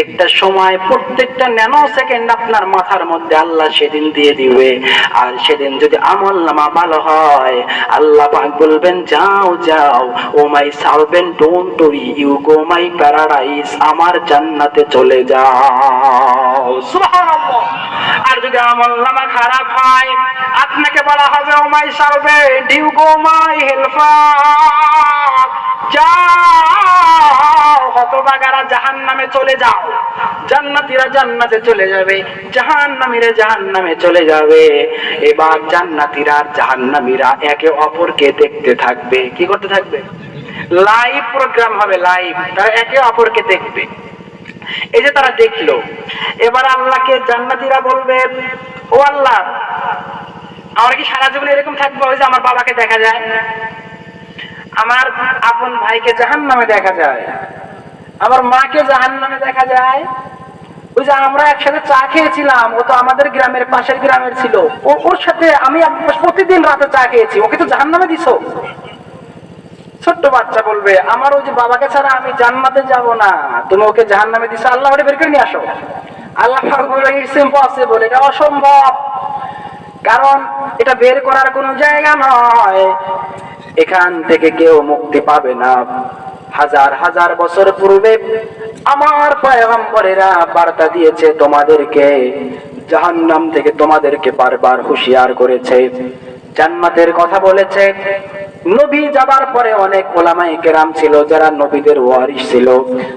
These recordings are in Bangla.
প্রত্যেকটা সময়, প্রত্যেকটা ন্যানো সেকেন্ড আপনার মাথার মধ্যে আল্লাহ সেদিন দিয়ে দিবে। আর সেদিন যদি আমল নামা ভালো হয়, আল্লাহ পাক বলবেন, যাও যাও, ও my servant don't tarry you go my paradise, আমার জান্নাতে চলে যাও। আর যদি আমল নামা খারাপ হয়, আপনাকে বলা হবে, ও my servant you go my helper. হতবাগারা জাহান নামে চলে যাও। জান্নাতীরা জান্নাতে চলে যাবে, জাহান্নামীরা জাহান্নামে চলে যাবে। এবার জান্নাতীরা আর জাহান্নামীরা একে অপরকে দেখতে থাকবে। কি করতে থাকবে? লাইভ প্রোগ্রাম হবে লাইভ তারা একে অপরকে দেখবে। এই যে তারা দেখল, এবার আল্লাহকে জান্নাতীরা বলবে, ও আল্লাহ, আমার কি সারা জীবন এরকম থাকবে ওই যে আমার বাবাকে দেখা যায়? আমার আপন ভাইকে জাহান নামে দেখা যায়। আমার মাকে জাহান নামে দেখা যায়। ওই যে আমরা একসাথে চা খেয়েছিলাম, ও তো আমাদের গ্রামের পাশের গ্রামের ছিল। ও, ওর সাথে আমি প্রতিদিন রাতে চা খেয়েছি, ওকে তো জাহান নামে দিছো? ছোট্ট বাচ্চা বলবে, আমার ওই যে বাবাকে ছাড়া আমি জান্নাতে যাব না। তুমি ওকে জাহান নামে দিছো, আল্লাহ বের করে নিয়ে আসো। আল্লাহ বলে এটা অসম্ভব। কারণ এটা বের করার কোনো জায়গা নয়। এখান থেকে কেউ মুক্তি পাবে না। হাজার হাজার বছর পূর্বে আমার পয়গম্বরেরা বার্তা দিয়েছে তোমাদেরকে, জাহান্নাম থেকে তোমাদেরকে বারবার হুঁশিয়ার করেছে। জান্নাতের কথা বলেছে, নবী যাবার পরে অনেক ওলামাই কেরাম ছিল যারা নবীদের ওয়ারিস ছিল।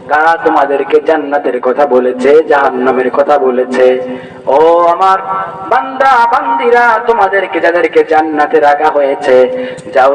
তারা তোমাদেরকে জান্নাতের কথা বলেছে, জাহান্নামের কথা বলেছে। ও আমার বান্দা, বান্দিরা, তোমাদেরকে, যাদেরকে জান্নাতে রাখা হয়েছে, যাও